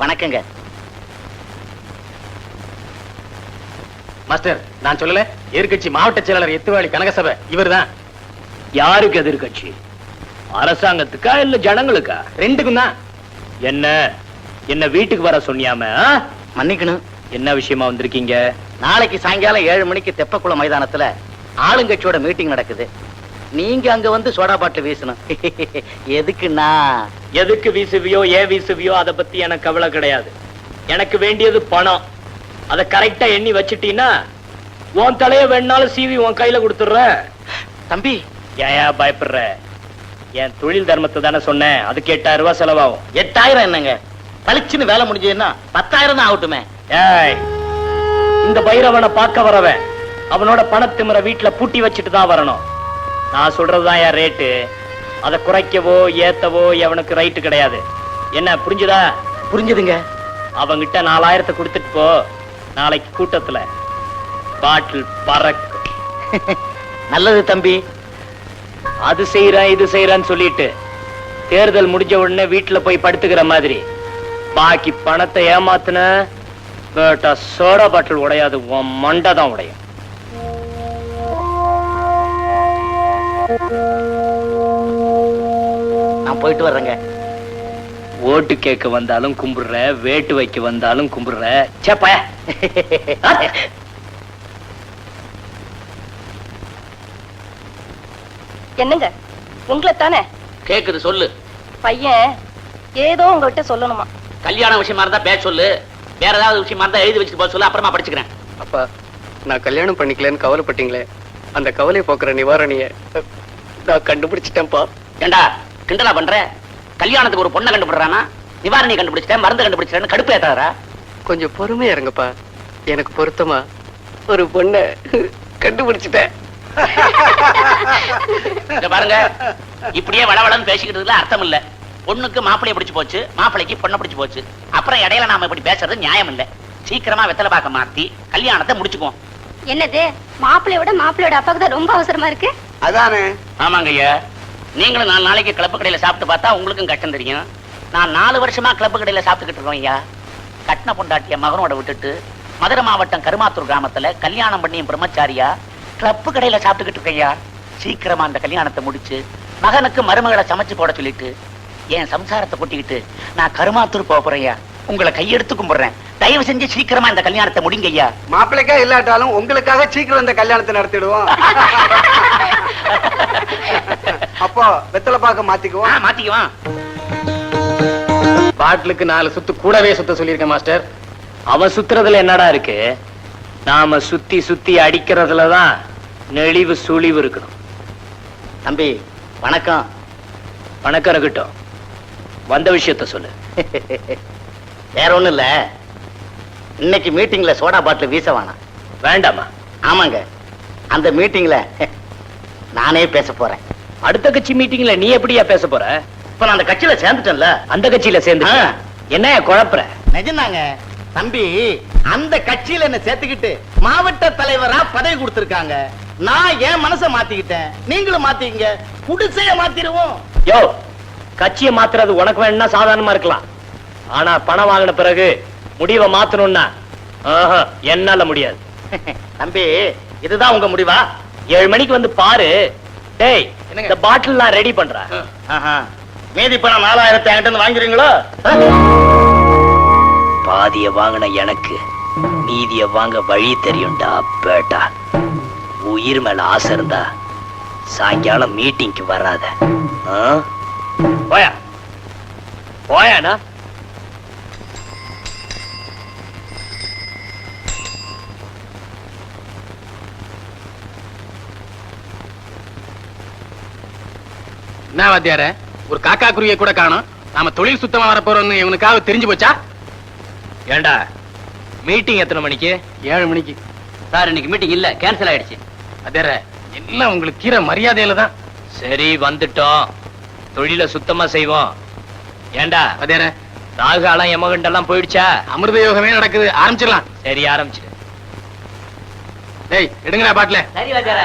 வணக்கங்க. மாஸ்டர் நான் சொல்லல எதிர்கட்சி மாவட்ட செயலாளர் எத்துவாளி கனகசபை இவர்தான். யாருக்கு எதிர்கட்சி அரசாங்கத்துக்கா இல்ல ஜனங்களுக்கா? ரெண்டுக்கும் தான் என்ன? என்ன வீட்டுக்கு வர சொன்னியாம? மன்னிக்கணும். என்ன விஷயமா வந்திருக்கீங்க? நாளைக்கு சாயங்காலம் ஏழு மணிக்கு தெப்பக்குளம் மைதானத்துல ஆளுங்கட்சியோட மீட்டிங் நடக்குது. நீங்க அங்க வந்து சோடா பாட்டில் வீசணும். எதுக்குன்னா எதுக்கு வீசுவியோ ஏன் வீசுவியோ அத பத்தி எனக்கு கவலை கிடையாது. எனக்கு வேண்டியது பணம். அத கரெக்டா எண்ணி வச்சிட்டீன்னா உன் தலைய வேணாலும் சீவி உன் கையில கொடுத்துடுறேன். தம்பி. ஏன் பயப்படுற? என் தொழில் தர்மத்தை தானே சொன்னேன். அதுக்கு எட்டாயிரம் ரூபாய் செலவாகும். எட்டாயிரம் என்னங்க? பளிச்சுன்னு வேலை முடிஞ்சதுன்னா பத்தாயிரம் தான் ஆகட்டுமே. ஏய் இந்த பைரவனை பார்க்க வரவன் அவனோட பணத்திமிர வீட்டுல பூட்டி வச்சுட்டு தான் வரணும். நான் சொல்றதுதான் என் ரேட்டு அதை குறைக்கவோ ஏத்தவோ எவனுக்கு ரைட்டு கிடையாது. என்ன புரிஞ்சுதா? புரிஞ்சுதுங்க. அவங்கிட்ட நாலாயிரத்தை கொடுத்துட்டு போ. நாளைக்கு கூட்டத்துல. பாட்டில் பறக்கும். நல்லது தம்பி. அது செய்யறேன் இது செய்யறேன்னு சொல்லிட்டு தேர்தல் முடிஞ்ச உடனே வீட்டுல போய் படுத்துக்கிற மாதிரி. பாக்கி பணத்தை ஏமாத்துன சோடா பாட்டில் உடையாது உன் மண்டை தான் உடையும். நான் போயிட்டு வர்றேங்க. ஓட்டு கேட்க வந்தாலும் கும்பிடுற வேட்டு வைக்க வந்தாலும் கும்பிடுற. சேப்பா என்னங்க? உங்களை தானே கேக்குது சொல்லு. பையன் ஏதோ உங்ககிட்ட சொல்லணுமா? கல்யாண விஷயமா இருந்தா பேச சொல்லு. வேற ஏதாவது விஷயமா இருந்தா எழுதி வச்சுட்டு போக சொல்லு அப்புறமா படிச்சுக்கிறேன். அப்பா நான் கல்யாணம் பண்ணிக்கலன்னு கவலைப்பட்டீங்களே. அந்த கவலை போக்குற நிவாரணிய நான் கண்டுபிடிச்சிட்டேன்ப்பா. ஏண்டா கிண்டலா பண்ற? கல்யாணத்துக்கு ஒரு பொண்ணை கண்டுபிடுறானா? நிவாரணி கண்டுபிடிச்சிட்டேன் மருந்து கண்டுபிடிச்சிட்டேன்னு கடுப்பு ஏத்தாதரா கொஞ்சம் பொறுமையா இருங்கப்பா. எனக்கு பொருத்தமா ஒரு பொண்ணை கண்டுபிடிச்சிட்டேன். இங்க பாருங்க இப்படியே வளவளன்னு பேசிக்கிட்டதுல அர்த்தம் இல்ல. பொண்ணுக்கு மாப்பிளைய பிடிச்சு போச்சு மாப்பிளைக்கு பொண்ணை பிடிச்சு போச்சு. அப்புறம் இடையில நாம இப்படி பேசுறது நியாயம் இல்ல. சீக்கிரமா வெத்தலை பாக்க மாத்தி கல்யாணத்தை முடிச்சுக்குவோம். என்னது? மாப்பிள்ளையோட மாப்பிள்ளையோட அப்பாவுக்கு தான் ரொம்ப அவசரமா இருக்கு? அதானே? ஆமாங்க ஐயா நீங்களும் நாலு நாளைக்கு கிளப்பு கடையில சாப்பிட்டு பார்த்தா உங்களுக்கும் கஷ்டம் தெரியும். நான் நாலு வருஷமா கிளப்பு கடையில சாப்பிட்டுக்கிட்டு இருக்கோம் ஐயா. கட்டின பொண்டாட்டிய மகனோட விட்டுட்டு மதுரை மாவட்டம் கருமாத்தூர் கிராமத்துல கல்யாணம் பண்ணி பிரம்மச்சாரியா கிளப்பு கடையில சாப்பிட்டுக்கிட்டு இருக்கேன் ஐயா. சீக்கிரமா அந்த கல்யாணத்தை முடிச்சு மகனுக்கு மருமகளை சமைச்சு போட சொல்லிட்டு என் சம்சாரத்தை கொட்டிக்கிட்டு நான் கருமாத்தூர் போக போறேன் ஐயா. உங்களை கையெடுத்து கும்பிடுறேன். தயவு செஞ்சு சீக்கிரமா இந்த கல்யாணத்தை முடிங்க ஐயா. மாப்பிள்ளைக்கா இல்லாட்டாலும் உங்களுக்காக சீக்கிரம் இந்த கல்யாணத்தை நடத்திடுவோம். அப்போ வெத்தலை பாக்க மாத்திக்குவோம். மாத்திக்குவான் பாட்டிலுக்கு நாலு சுத்து கூடவே சுத்த சொல்லியிருக்கேன் மாஸ்டர். அவன் சுத்துறதுல என்னடா இருக்கு? நாம சுத்தி சுத்தி அடிக்கிறதுலதான் நெளிவு சுழிவு இருக்கணும். தம்பி வணக்கம். வணக்கம் இருக்கட்டும் வந்த விஷயத்த சொல்லு. வேற ஒண்ணும் இல்ல. இன்னைக்கு மீட்டிங்ல சோடா பாட்டில் வீச வேணாம். வேண்டாமா ஆமாங்க. அந்த மீட்டிங்ல நானே பேச போறேன். அடுத்த கட்சி மீட்டிங்ல நீ எப்படியா பேச போற? இப்ப நான் அந்த கட்சியில சேர்ந்துட்டேன்ல. அந்த கட்சியில சேர்ந்து. என்ன குழப்புற? நிஜம்தாங்க தம்பி அந்த கட்சியில என்ன சேர்த்துக்கிட்டு மாவட்ட தலைவரா பதவி கொடுத்திருக்காங்க. நான் என் மனசை மாத்திக்கிட்டேன். நீங்களும் மாத்திக்கங்க. குடிசைய மாத்திருவோம் யோ கட்சியை மாத்துறது உனக்கு வேணும்னா சாதாரணமா இருக்கலாம். ஆனா பணம் வாங்கின பிறகு முடிவை மாத்தணும்னா என்னால முடியாது. தம்பி இதுதான் உங்க முடிவா? ஏழு மணிக்கு வந்து பாரு. டேய்? இந்த பாட்டில் நான் ரெடி பண்றேன். மீதி பணம் நாலாயிரத்தி இருந்து வாங்குறீங்களோ பாதிய வாங்கின எனக்கு மீதிய வாங்க வழி தெரியும்டா பேட்டா. உயிர் மேல ஆசை இருந்தா சாயங்காலம் மீட்டிங்க்கு வராத? போயா. போயாண்ணா என்ன வாத்தியார ஒரு காக்கா குருவியை கூட காணோம். நாம தொழில் சுத்தமா வரப்போறோம்னு இவனுக்காக தெரிஞ்சு போச்சா? ஏண்டா மீட்டிங் எத்தனை மணிக்கு? ஏழு மணிக்கு. சார் இன்னைக்கு மீட்டிங் இல்ல கேன்சல் ஆயிடுச்சு. வாத்தியார எல்லாம் உங்களுக்கு கீரை மரியாதையில தான்? சரி வந்துட்டோம். தொழில சுத்தமா செய்வோம். ஏண்டா வாத்தியார ராகுகாலம் யமகண்டெல்லாம் போயிடுச்சா? அமிர்த யோகமே நடக்குது. ஆரம்பிச்சிடலாம். சரி ஆரம்பிச்சிடு. டேய் எடுங்கடா பாட்டில. சரி வாச்சார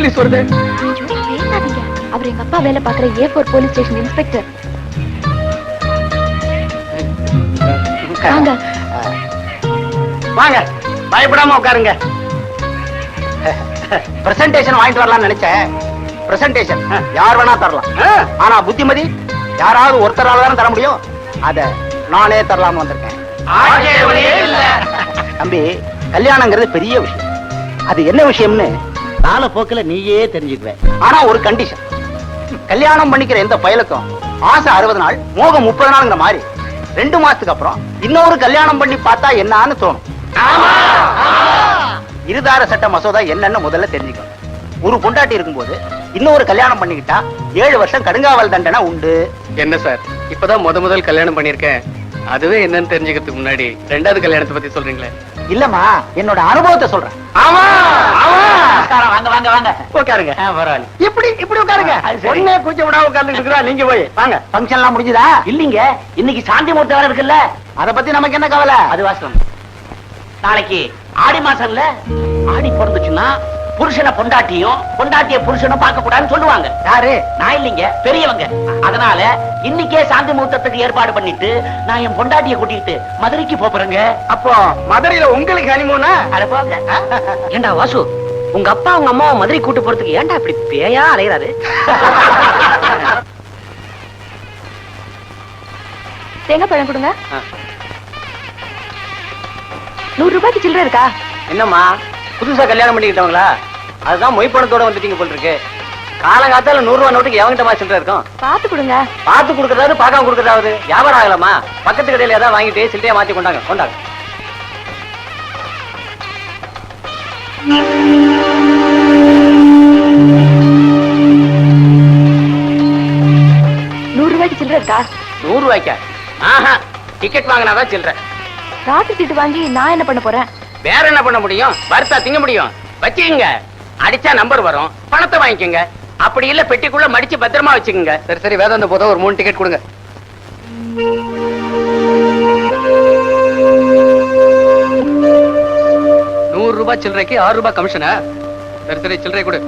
போலீஸ் வருது. அவர் எங்க அப்பா வேலை பாக்குற A four police station inspector. வாங்க. வாங்க. பயப்படாம உட்காருங்க. பிரசன்டேஷன் வாங்கிட்டு வரலாம்னு நினைச்சேன். பிரசன்டேஷன் யார் வேணா தரலாம். ஆனா புத்திமதி யாராவது ஒருத்தரால தானே தர முடியும்? அத நானே தரலாம்னு வந்திருக்கேன். தம்பி கல்யாணங்கிறது பெரிய விஷயம். அது என்ன விஷயம்னு காலப்போக்கில் நீயே தெரிஞ்சுக்குவ. ஆனா ஒரு கண்டிஷன் கல்யாணம் பண்ணிக்கிற எந்த பயலுக்கும் ஆசை அறுபது நாள் மோகம் முப்பது நாளுங்கிற மாதிரி ரெண்டு மாசத்துக்கு அப்புறம் இன்னொரு கல்யாணம் பண்ணி பார்த்தா என்னன்னு தோணும். இருதார சட்ட மசோதா என்னன்னு முதல்ல தெரிஞ்சுக்கணும். ஒரு பொண்டாட்டி இருக்கும்போது இன்னொரு கல்யாணம் பண்ணிக்கிட்டா ஏழு வருஷம் கடுங்காவல் தண்டனை உண்டு. என்ன சார்? இப்பதான் முத முதல் கல்யாணம் பண்ணிருக்கேன் அதுவே என்னன்னு தெரிஞ்சுக்கிறதுக்கு முன்னாடி ரெண்டாவது கல்யாணத்தை பத்தி சொல்றீங்களே. இல்லம்மா என்னோட அனுபவத்தை சொல்றேன். வாங்க வாங்க வாங்க. உட்காருங்க. பரவாயில்ல. இப்படி இப்படி உட்காருங்க? ஒண்ணே கூச்ச விடாம உட்கார்ந்து இருக்கிறா நீங்க போய். வாங்க. ஃபங்க்ஷன் எல்லாம் முடிஞ்சுதா? இல்லீங்க. இன்னைக்கு சாந்தி முகூர்த்தம் வேற இருக்குல்ல. அத பத்தி நமக்கு என்ன கவலை? அது வாசம் நாளைக்கு ஆடி மாசம்ல ஆடி பிறந்துச்சுன்னா புருஷனை பொண்டாட்டியும் பொண்டாட்டிய புருஷனும் பார்க்க கூடாதுன்னு சொல்லுவாங்க. யாரு? நான் இல்லைங்க. பெரியவங்க. அதனால இன்னைக்கே சாந்தி முகூர்த்தத்துக்கு ஏற்பாடு பண்ணிட்டு நான் என் பொண்டாட்டிய கூட்டிட்டு மதுரைக்கு போறேங்க. அப்போ மதுரையில உங்களுக்கு ஹனிமூனா அட போங்க. ஏண்டா வாசு? உங்க அப்பா உங்க அம்மாவை மதுரை கூட்டு போறதுக்கு ஏன்டா இப்படி பேயா அலையறாரு? தேங்காய் பழம் கொடுங்க. நூறு ரூபாய்க்கு சில்லறை இருக்கா? என்னம்மா? புதுசா கல்யாணம் பண்ணிக்கிட்டவங்களா? அதுதான் மொய் பணத்தோட வந்துட்டீங்க போல் இருக்கு காலங்காத்தால நூறு ரூபா நோட்டுக்கு எவங்கிட்ட மாசிட்டு இருக்கும்? பார்த்து கொடுங்க. பார்த்து கொடுக்கறதாவது பார்க்காம கொடுக்கறதாவது. வியாபாரம் ஆகலாமா? பக்கத்து கடையில ஏதாவது வாங்கிட்டு சில்லையா மாத்தி கொண்டாங்க. கொண்டாங்க. சில்லறை இருக்கா நூறு ரூபாய்க்கா ஆஹா டிக்கெட் வாங்கினாதான் சில்லற. ராத்திரி சீட்டு வாங்கி நான் என்ன பண்ண போறேன்? வேற என்ன பண்ண முடியும்? வறுத்தா திங்க முடியும். வச்சுக்கங்க. அடிச்சா நம்பர் வரும். பணத்தை வாங்கிக்கோங்க. அப்படி இல்ல பெட்டிக்குள்ள மடிச்சு பத்திரமா வச்சுக்கோங்க. சரி சரி வேதாந்த போதும் ஒரு மூணு டிக்கெட் கொடுங்க. நூறு ரூபாய் சில்லறைக்கு ஆறு ரூபாய் கமிஷனா சரி சரி சில்லறை கொடு.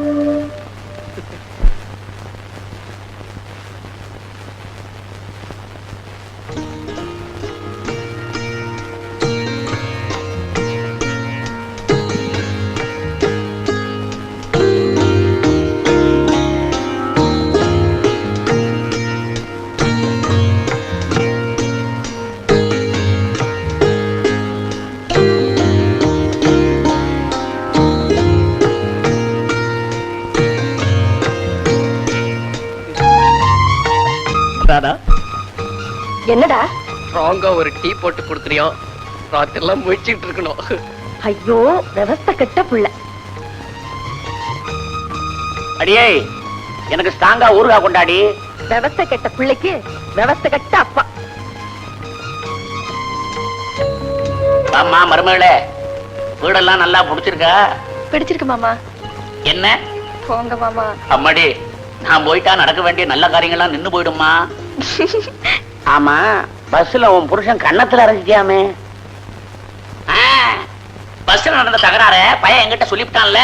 ராதா என்னடா? ஸ்ட்ராங்கா ஒரு டீ போட்டு கொடுத்துறியோ? ராத்திரி எல்லாம் முழிச்சுட்டு இருக்கணும். ஐயோ விவஸ்த கெட்ட புள்ள. அடியே எனக்கு ஸ்ட்ராங்கா ஊறுகா கொண்டாடி. விவஸ்த கெட்ட பிள்ளைக்கு விவஸ்த கெட்ட அப்பா. அம்மா மருமகளே வீடெல்லாம் நல்லா புடிச்சிருக்கா பிடிச்சிருக்கு மாமா. என்ன? போங்க மாமா. அம்மாடி நான் போயிட்டா நடக்க வேண்டிய நல்ல காரியங்கள்லாம் நின்னு போயிடுமா ஆமா பஸ்ல உன் புருஷன் கன்னத்துல அரைஞ்சிட்டியாமே பஸ்ல நடந்த தகராற பையன் என்கிட்ட சொல்லிவிட்டான்ல.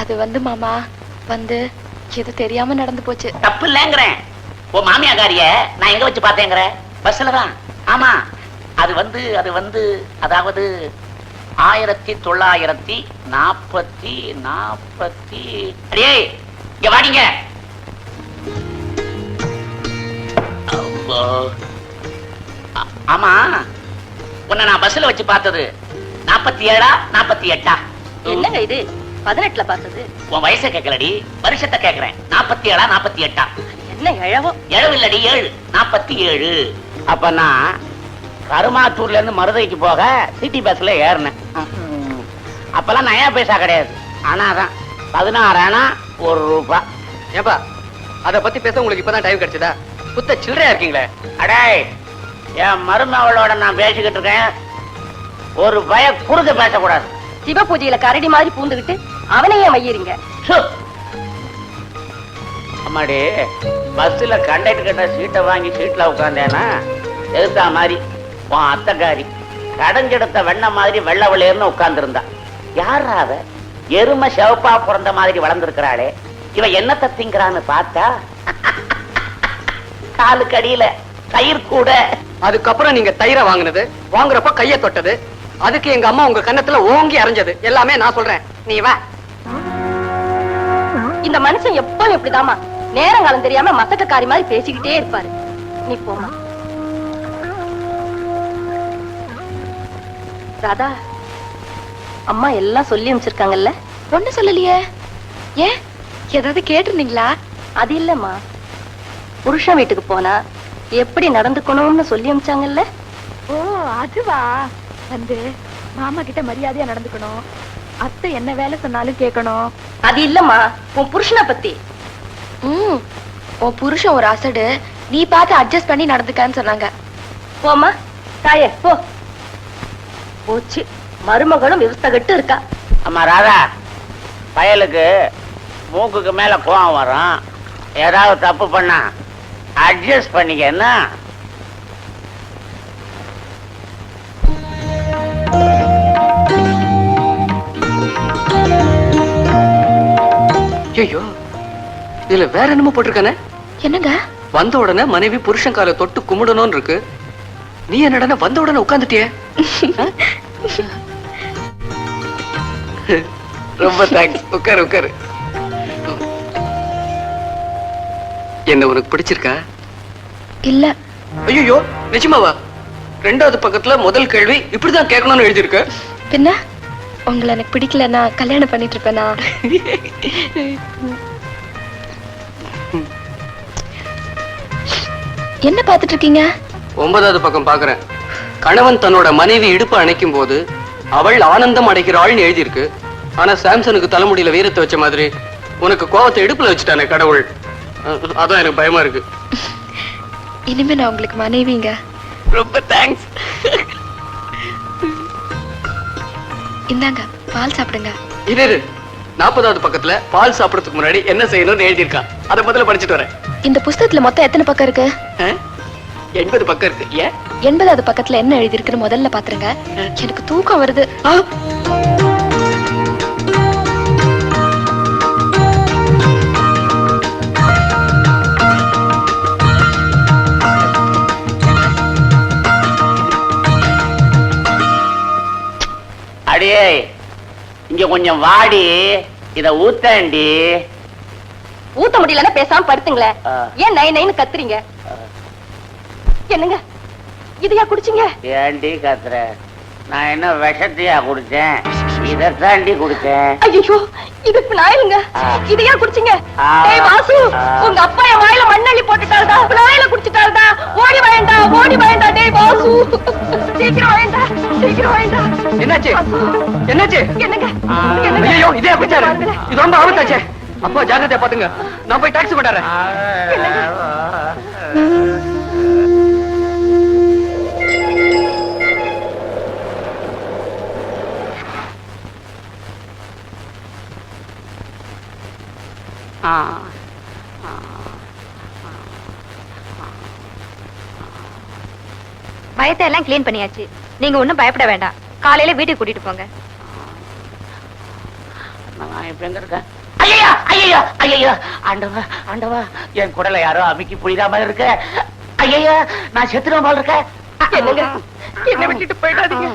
அது வந்து மாமா வந்து எது தெரியாம நடந்து போச்சு. தப்பு இல்லங்கிறேன் உன் மாமியாக்காரிய நான் எங்க வச்சு பார்த்தேங்கிற? பஸ்ல தான். ஆமா அது வந்து அது வந்து அதாவது ஆயிரத்தி தொள்ளாயிரத்தி நாற்பத்தி நாற்பத்தி அடியே இங்க வாடிங்க. ஆமா. உன்னை நான் பஸ்ல வச்சு பார்த்தது. நாற்பத்தி ஏழா நாற்பத்தி எட்டா? என்னங்க இது? பதினெட்டுல பார்த்தது. உன் வயசை கேட்கலடி. வருஷத்தை கேட்கிறேன். நாற்பத்தி ஏழா நாற்பத்தி எட்டா? என்ன இழவோ? ஏழு இல்லடி ஏழு. நாற்பத்தி ஏழு. அப்ப நான் கருமாத்தூர்ல இருந்து மருதைக்கு போக சிட்டி பஸ்ல ஏறினேன். அப்பெல்லாம் நயா பைசா கிடையாது. ஆனாதான் பதினாறு ஆனா ஒரு ரூபாய் ஏப்பா அத பத்தி பேச உங்களுக்கு இப்பதான் டைம் கிடைச்சதா? புத்த சில்லறையா இருக்கீங்களே? அடே என் மருமகளோட நான் பேசிக்கிட்டு இருக்கேன். ஒரு பய குறுக்க பேசக்கூடாது. சிவ பூஜையில கரடி மாதிரி பூந்துகிட்டு அவனையே மையறீங்க. சு. அம்மாடி பஸ்ல கண்டக்டர் கிட்ட சீட்டை வாங்கி சீட்ல உட்காந்தேனா எதிர்த்தா மாதிரி உன் அத்தைக்காரி கடைஞ்செடுத்த வெண்ண மாதிரி வெள்ள வெள்ளையர்னு உட்கார்ந்திருந்தா. யாரா அவ? எருமை சிவப்பா பிறந்த மாதிரி வளர்ந்துருக்கிறாளே. இவ என்னத்தை திங்கிறான்னு பார்த்தா காலுக்கு அடியில கயிறு கூட. அதுக்கப்புறம் நீங்க தயிரை வாங்குனது வாங்குறப்ப கைய தொட்டது அதுக்கு எங்க அம்மா உங்க கன்னத்துல ஓங்கி அரைஞ்சது. எல்லாமே நான் சொல்றேன். நீ வா. இந்த மனுஷன் எப்பவும் இப்படிதாம்மா. நேரங்காலம் தெரியாம மத்தக்கக்காரி மாதிரி பேசிக்கிட்டே இருப்பாரு. நீ போமா ராதா அம்மா எல்லாம் சொல்லி அனுப்பிச்சிருக்காங்கல்ல? ஒண்ணு சொல்லலையே. ஏன்? ஏதாவது கேட்டிருந்தீங்களா? அது இல்லம்மா. புருஷன் வீட்டுக்கு போனா எப்படி நடந்துக்கணும்னு சொல்லி அனுப்பிச்சாங்கல்ல ஓ அதுவா? வந்து மாமா கிட்ட மரியாதையா நடந்துக்கணும். அத்தை என்ன வேலை சொன்னாலும் கேட்கணும். அது இல்லம்மா உன் புருஷனை பத்தி. ம் உன் புருஷன் ஒரு அசடு. நீ பார்த்து அட்ஜஸ்ட் பண்ணி நடந்துக்கன்னு சொன்னாங்க. போம்மா தாயே போ. போச்சு. மருமகளும் விவஸ்தகட்டு இருக்கா. அம்மா ராதா பயலுக்கு மூக்குக்கு மேல கோவம் வரும். ஏதாவது தப்பு பண்ணா அட்ஜஸ்ட் பண்ணிக்க என்ன ஐயோ இதுல வேற என்னமோ போட்டிருக்கானே? என்னங்க? வந்த உடனே மனைவி புருஷன் காலை தொட்டு கும்பிடணும்னு இருக்கு. நீ என்னடா வந்த உடனே உட்காந்துட்டியே ரொம்ப தேங்க்ஸ் உட்காரு உட்காரு. என்ன உனக்கு பிடிச்சிருக்கா? இல்ல. ஐயோ நிஜமாவா? ரெண்டாவது பக்கத்துல முதல் கேள்வி இப்படிதான் கேட்கணும்னு எழுதியிருக்க. பின்ன? உங்களை எனக்கு பிடிக்கலன்னா கல்யாணம் பண்ணிட்டு இருப்பேனா என்ன பாத்துட்டு இருக்கீங்க ஒன்பதாவது பக்கம் பாக்குறேன் கணவன் தன்னோட மனைவி இடுப்பு அணைக்கும் போது அவள் ஆனந்தம் அடைகிறாள்னு எழுதியிருக்கு. ஆனா சாம்சனுக்கு தலைமுடியில வீரத்தை வச்ச மாதிரி உனக்கு கோவத்தை இடுப்புல வச்சுட்டானே கடவுள். அதான் எனக்கு பயமா இருக்கு. இனிமே நான் உங்களுக்கு மனைவிங்க. ரொம்ப தேங்க்ஸ் இந்தாங்க பால் சாப்பிடுங்க. இரு. நாற்பதாவது பக்கத்துல பால் சாப்பிடறதுக்கு முன்னாடி என்ன செய்யணும்னு எழுதியிருக்கான் அதை முதல்ல படிச்சுட்டு வரேன். இந்த புஸ்தகத்துல மொத்தம் எத்தனை பக்கம் இருக்கு? எண்பது பக்கம் இருக்கு. ஏன்? எண்பதாவது பக்கத்துல என்ன எழுதியிருக்குன்னு முதல்ல பாத்துருங்க. எனக்கு தூக்கம் வருது. அடியே இங்க கொஞ்சம் வாடி இத ஊத்தேண்டி ஊத்த முடியலன்னா பேசாம படுத்துங்களேன். ஏன் நை நைன்னு கத்துறீங்க? என்னங்க? இதையா குடிச்சீங்க? ஏண்டி கத்துற? நான் என்ன விஷத்தையா குடிச்சேன்? இதைத்தாண்டி குடிச்சேன் ஐயோ இது நாயிலுங்க. இதையா குடிச்சீங்க. டேய் வாசு. உங்க அப்பா என் வாயில மண்ணள்ளி போட்டுட்டாருடா. நாயில குடிச்சிட்டாருடா. ஓடி வாயண்டா ஓடி வாயண்டா. டேய் வாசு. சீக்கிரம் வாயண்டா சீக்கிரம் வாயண்டா. என்னாச்சு? என்னாச்சு? என்னங்க? ஐயோ இதே அப்படிச்சாரு இது ரொம்ப ஆபத்தாச்சே. அப்பா ஜாக்கிரதையா பாத்துங்க. நான் போய் டாக்ஸி கொண்டாடுறேன். ஆ. பயத்தை எல்லாம் கிளீன் பண்ணியாச்சு நீங்க ஒண்ணும் பயப்பட வேண்டாம் காலையில வீட்டுக்கு கூட்டிட்டு போங்க நான் இப்ப எங்க இருக்கேன் ஐயா ஐயா ஐயா ஆண்டவா ஆண்டவா என் குடல யாரோ அமுக்கி புரியுதா மாதிரி இருக்க ஐயா நான் செத்துருவேன் போல இருக்க என்ன விட்டுட்டு போயிடாதீங்க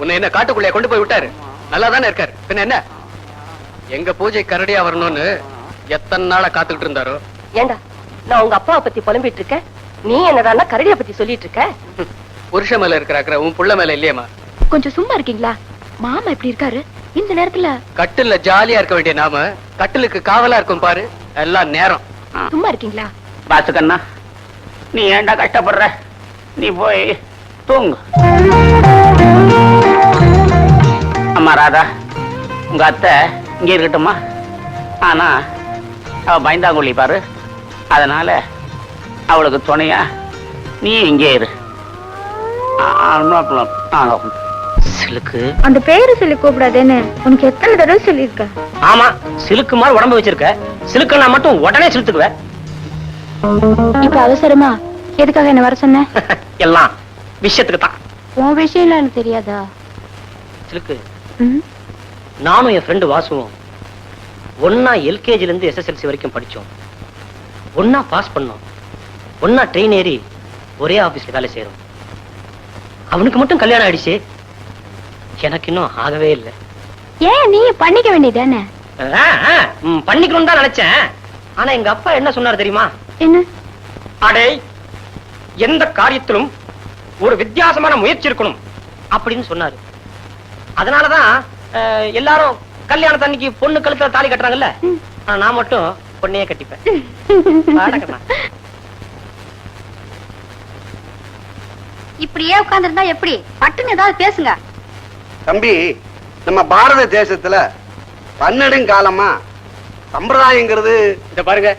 உன்னை என்ன காட்டுக்குள்ளே கொண்டு போய் விட்டாரு நல்லா தானே இருக்காரு பின்ன என்ன எங்க பூஜை கரடியா வரணும்னு எத்தனை நாளா காத்துக்கிட்டு இருந்தாரோ? ஏண்டா நான் உங்க அப்பாவை பத்தி புலம்பிட்டு இருக்கேன். நீ என்னடான்னா கரடிய பத்தி சொல்லிட்டு இருக்க? புருஷ மேல இருக்கிற அக்கறை உன் புள்ள மேல இல்லையேம்மா? கொஞ்சம் சும்மா இருக்கீங்களா? மாமா இப்படி இருக்காரு? இந்த நேரத்துல கட்டில்ல ஜாலியா இருக்க வேண்டிய நாம கட்டிலுக்கு காவலா இருக்கும் பாரு எல்லாம் நேரம். சும்மா இருக்கீங்களா? பாத்துக்கண்ணா நீ ஏன்டா கஷ்டப்படுற? நீ போய் தூங்கு. அம்மா ராதா உங்க அத்தை இங்க இருக்கட்டுமா ஆனா அவ பயந்தாங்குழி பாரு. அதனால அவளுக்கு துணையா நீ இங்கே இரு. சிலுக்கு. அந்த பேரு சொல்லி கூப்பிடாதேன்னு உனக்கு எத்தனை தடவை சொல்லியிருக்கேன் ஆமா சிலுக்கு மாதிரி உடம்பு வச்சிருக்க. சிலுக்குன்னா மட்டும் உடனே சிலுத்துக்குவ. இப்ப அவசரமா? எதுக்காக என்ன வர சொன்ன? எல்லாம் விஷயத்துக்கு தான். உன் விஷயம் எனக்கு தெரியாதா? சிலுக்கு? நானும் என் ஃப்ரெண்டு வாசுவும் ஒன்னா எல்கேஜில இருந்து எஸ்எஸ்எல்சி வரைக்கும் படிச்சோம். ஒன்னா பாஸ் பண்ணோம். ஒன்னா ட்ரெயின் ஏறி ஒரே ஆபீஸ்ல வேலை செய்யறோம் அவனுக்கு மட்டும் கல்யாணம் ஆயிடுச்சு. எனக்கு இன்னும் ஆகவே இல்லை. ஏன் நீ பண்ணிக்க வேண்டியதானே பண்ணிக்கணும் தான் நினைச்சேன். ஆனா எங்க அப்பா என்ன சொன்னார் தெரியுமா? என்ன? அடே எந்த காரியத்திலும் ஒரு வித்தியாசமான முயற்சி இருக்கணும் அப்படின்னு சொன்னாரு. அதனாலதான் அஹ், கல்யாணத்தன்னைக்கு பொண்ணு கழுத்துல தாலி கட்டுறாங்கல்ல? ஆனா நான் மட்டும் பொண்ணையே கட்டிப்பேன். இப்படியே உட்கார்ந்திருந்தா எப்படி? பட்டுன்னு ஏதாவது பேசுங்க. தம்பி நம்ம பாரத தேசத்துல பன்னெடுங்காலமா சம்பிரதாயங்கிறது இத பாருங்க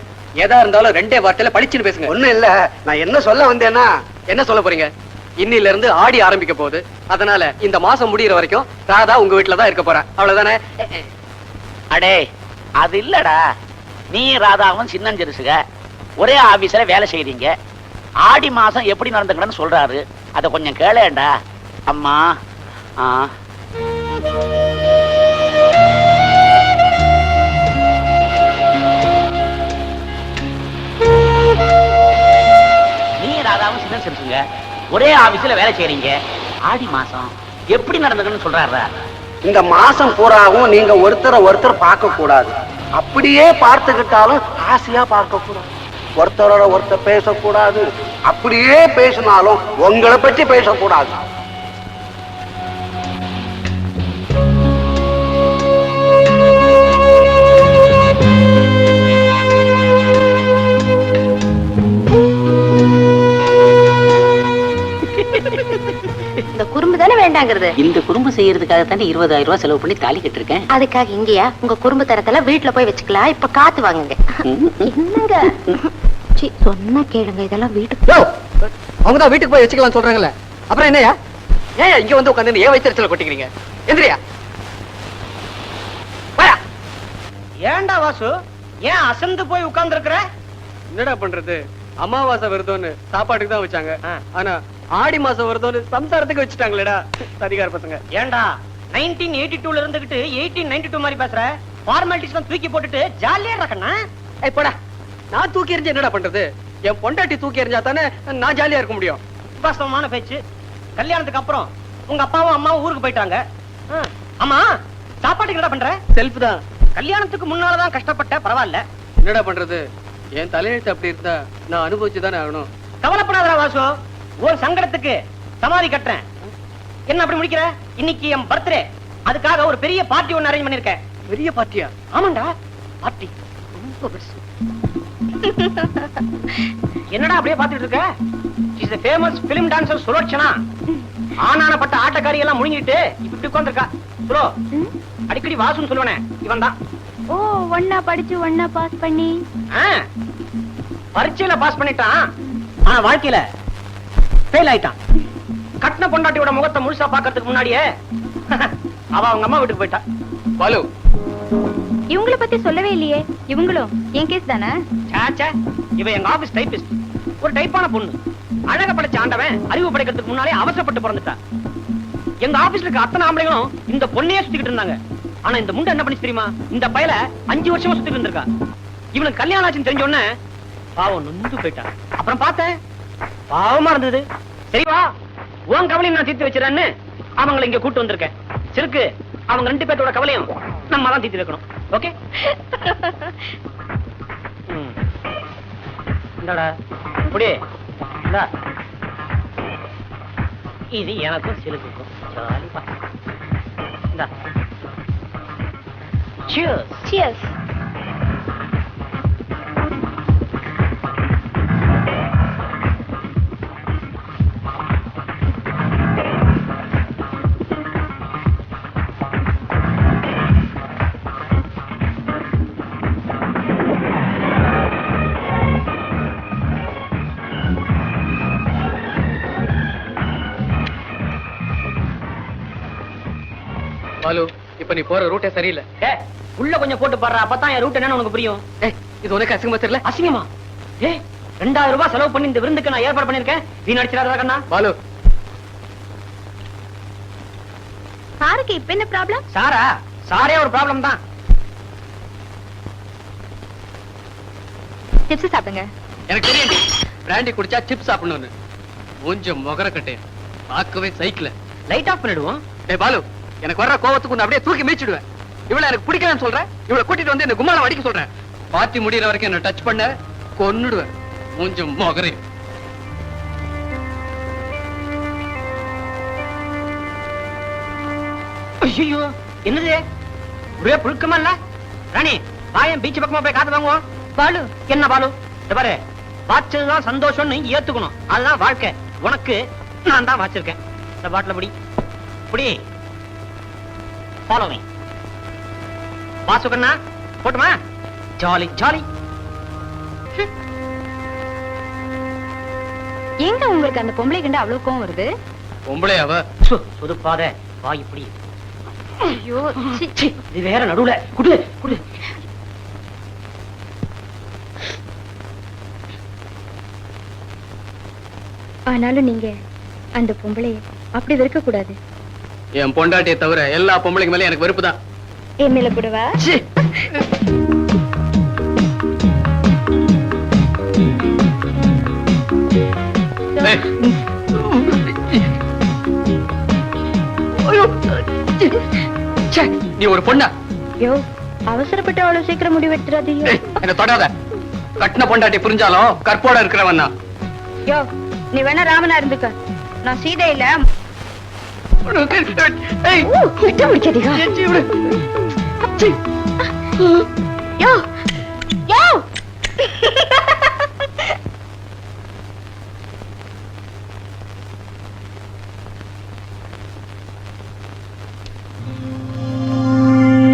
எதா இருந்தாலும் ரெண்டே வார்த்தையில படிச்சுன்னு பேசுங்க. ஒண்ணும் இல்ல. நான் என்ன சொல்ல வந்தேன்னா என்ன சொல்ல போறீங்க? இன்னில இருந்து ஆடி ஆரம்பிக்க போகுது. அதனால இந்த மாசம் முடியற வரைக்கும் ராதா உங்க வீட்டுல தான் இருக்க போறேன் அவ்வளவுதானே? அடே அது இல்லடா. நீ ராதாவும் சின்னஞ்சிறுசுக ஒரே ஆபீஸ்ல வேலை செய்றீங்க. ஆடி மாசம் எப்படி நடந்துக்கணும்னு சொல்றாரு. அத கொஞ்சம் கேளேண்டா அம்மா ஆ. நீ ராதாவும் சின்ன சிறுசுங்க ஒரே ஆபீஸ்ல வேலை செய்யறீங்க ஆடி மாசம் எப்படி நடந்துக்கணும்னு சொல்றாரு? இந்த மாசம் பூராவும் நீங்க ஒருத்தரை ஒருத்தர் பார்க்க கூடாது அப்படியே பார்த்துக்கிட்டாலும் ஆசையா பார்க்க கூடாது ஒருத்தரோட ஒருத்தர் பேசக்கூடாது. அப்படியே பேசினாலும் உங்களை பற்றி பேசக்கூடாது. குறும்பு தானே வேண்டாங்கிறது? இந்த குறும்பு செய்யறதுக்காக தானே இருபதாயிரம் ரூபாய் செலவு பண்ணி தாலி கட்டிருக்கேன். அதுக்காக இங்கயா? உங்க குறும்பு தரத்துல வீட்டுல போய் வச்சுக்கலாம். இப்ப காத்து வாங்குங்க. என்னங்க? சீ, சொன்னா கேளுங்க. இதெல்லாம் வீட்டுக்கு அவங்க தான் வீட்டுக்கு போய் வச்சுக்கலாம் சொல்றாங்கல்ல. அப்புறம் என்னையா ஏன் இங்க வந்து உட்காந்து ஏன் வயிற்றுல கொட்டிக்கிறீங்க? எந்திரியா. ஏன்டா வாசு? ஏன் அசந்து போய் உட்கார்ந்து என்னடா பண்றது? அமாவாசை விரதம்னு சாப்பாட்டுக்கு தான் வச்சாங்க. ஆனா ஆடி மாசம் விரதம்னு சம்சாரத்துக்கு வச்சுட்டாங்களேடா. அதிகார பசங்க. ஏன்டா நைன்டீன் எயிட்டி டூல இருந்துகிட்டு எயிட்டீன் நைன்டி டூ மாதிரி பேசுற? ஃபார்மாலிட்டிஸ் தூக்கி போட்டுட்டு ஜாலியா இருக்கண்ணா ஏய் போடா. நான் தூக்கி எறிஞ்சு என்னடா பண்றது? என் பொண்டாட்டி தூக்கி எறிஞ்சா தானே நான் ஜாலியா இருக்க முடியும். வாஸ்தவமான பேச்சு. கல்யாணத்துக்கு அப்புறம் உங்க அப்பாவும் அம்மாவும் ஊருக்கு போயிட்டாங்க. ஆமா சாப்பாட்டுக்கு என்ன பண்ற? செல்ஃப் தான். கல்யாணத்துக்கு முன்னாலதான் கஷ்டப்பட்ட பரவாயில்ல. என்னடா பண்றது? என் தலையெழுத்து அப்படி இருந்தா நான் அனுபவிச்சு தானே ஆகணும். கவலைப்படாதடா வாசு. உன் சங்கடத்துக்கு சமாதி கட்டுறேன். என்ன அப்படி முடிக்கிற? இன்னைக்கு என் பர்த்டே அதுக்காக ஒரு பெரிய பார்ட்டி ஒன்னு அரேஞ்ச் பண்ணிருக்கேன் பெரிய பார்ட்டியா ஆமாண்டா. பார்ட்டி ரொம்ப பெருசு. என்னடா அப்படியே பாத்துட்டு இருக்க? Is famous film dancer Sulochana ஆனானப்பட்ட ஆட்டக்காரி எல்லாம் முழுங்கிட்டு இப்ப இப்படி உட்கார்ந்திருக்கா. சுலோ அடிக்கடி வாசுன்னு சொல்லுவனே. இவன் தான். ஓ ஒன்னா படிச்சு ஒன்னா பாஸ் பண்ணி. பரீட்சையில பாஸ் பண்ணிட்டான். ஆனா வாழ்க்கையில ஃபெயில் ஆயிட்டான். கட்டின பொண்டாட்டியோட முகத்தை முழுசா பாக்கிறதுக்கு முன்னாடியே அவ அவங்க அம்மா வீட்டுக்கு போயிட்டா. பாலு. இவங்கள பத்தி சொல்லவே இல்லையே. இவங்களும் என் கேஸ் தானே? சாச்சா இவ எங்க ஆபீஸ் டைபிஸ்ட் ஒரு டைப்பான பொண்ணு. அழக படைச்ச ஆண்டவன் அறிவு படைக்கிறதுக்கு முன்னாலே அவசரப்பட்டு பிறந்துட்டா. எங்க ஆபீஸ்ல இருக்க அத்தனை ஆம்பளைங்களும் இந்த பொண்ணையே சுத்திக்கிட்டு இருந்தாங்க. ஆனா இந்த முண்டை என்ன பண்ணி தெரியுமா? இந்த பயல அஞ்சு வருஷமா சுத்திட்டு இருந்திருக்கா. இவனுக்கு கல்யாணம் ஆச்சுன்னு தெரிஞ்ச உடனே பாவம் நொந்து போயிட்டான் அப்புறம் பார்த்தேன் பாவமா இருந்தது சரி வா. உன் கவலையும் நான் தீர்த்து வச்சிடறேன்னு அவங்களை இங்க கூட்டு வந்திருக்கேன். சிறுக்கு அவங்க ரெண்டு பேர்த்தோட கவலையும் நம்ம தான் தீர்த்து வைக்கணும். ஓகே? இந்தாடா. இப்படி இந்தா. இது எனக்கும் சிலுக்குக்கும் ஜாலிப்பா. இந்தா. Cheers. இப்ப நீ போற ரூட்டே சரியில்லை. ஏய், உள்ள கொஞ்சம் போட்டு பாடுற அப்பதான் என் ரூட் என்னன்னு உனக்கு புரியும். ஏய், இது உனக்கு அசிங்கமா தெரியல? அசிங்கமா? ஏ ரெண்டாயிரம் ரூபாய் செலவு பண்ணி இந்த விருந்துக்கு நான் ஏற்பாடு பண்ணிருக்கேன் வீண் அடிச்சிடாதா கண்ணா. பாலு. சாருக்கு இப்ப என்ன ப்ராப்ளம் சாரா சாரே ஒரு ப்ராப்ளம் தான். சிப்ஸ் சாப்பிடுங்க. எனக்கு தெரியும் பிராண்டி குடிச்சா சிப்ஸ் சாப்பிடணும்னு. மூஞ்ச முகர கட்டையன் பார்க்கவே சைக்கிள். லைட் ஆஃப் பண்ணிடுவோம். டேய் பாலு. எனக்கு வர்ற கோவத்துக்கு அப்படியே தூக்கி மீச்சிடுவேன். இவள எனக்கு பிடிக்கலன்னு சொல்றேன் இவளை கூட்டிட்டு வந்து இந்த கும்மாளம் அடிக்க சொல்றேன் பாத்தி முடியற வரைக்கும் என்ன டச் பண்ண கொன்னுடுவேன். மூஞ்ச முகரே ஐயோ என்னது? ஒரே புழுக்கமா இல்ல? ராணி வாயம் பீச் பக்கமா போய் காத்து வாங்குவோம். பாலு என்ன பாலு? பாரு வாச்சதுதான் சந்தோஷம்னு ஏத்துக்கணும். அதுதான் வாழ்க்கை. உனக்கு நான் தான் வாச்சிருக்கேன். இந்த பாட்டில் பிடி. பிடி. ஃபாலோ மீ வாசுகண்ணா போட்டுமா? ஜாலி ஜாலி எங்க உங்களுக்கு அந்த பொம்பளை கண்டு அவ்வளவு கோவம் வருது? பொம்பளை அவ புதுப்பாத வா இப்படி. ஐயோ இது வேற நடுவுல. குடு குடு. ஆனாலும் நீங்க அந்த பொம்பளைய அப்படி வெறுக்க கூடாது என் பொண்டாட்டியை தவிர எல்லா பொம்பளைக்கு மேல எனக்கு வெறுப்பு தான். கூடவா நீ ஒரு பொண்ணா? யோ அவசரப்பட்டு அவ்வளவு சீக்கிரம் முடிவு எடுத்துறாதீங்க ஏய், என்ன தொடாத. கட்டின பொண்டாட்டி புரிஞ்சாலும் கற்போட இருக்கிறவன் யோ நீ வேணா ராமனா இருந்துக்க. நான் சீதை இல்ல எட்ட முடிச்சதிகா யோ யோ.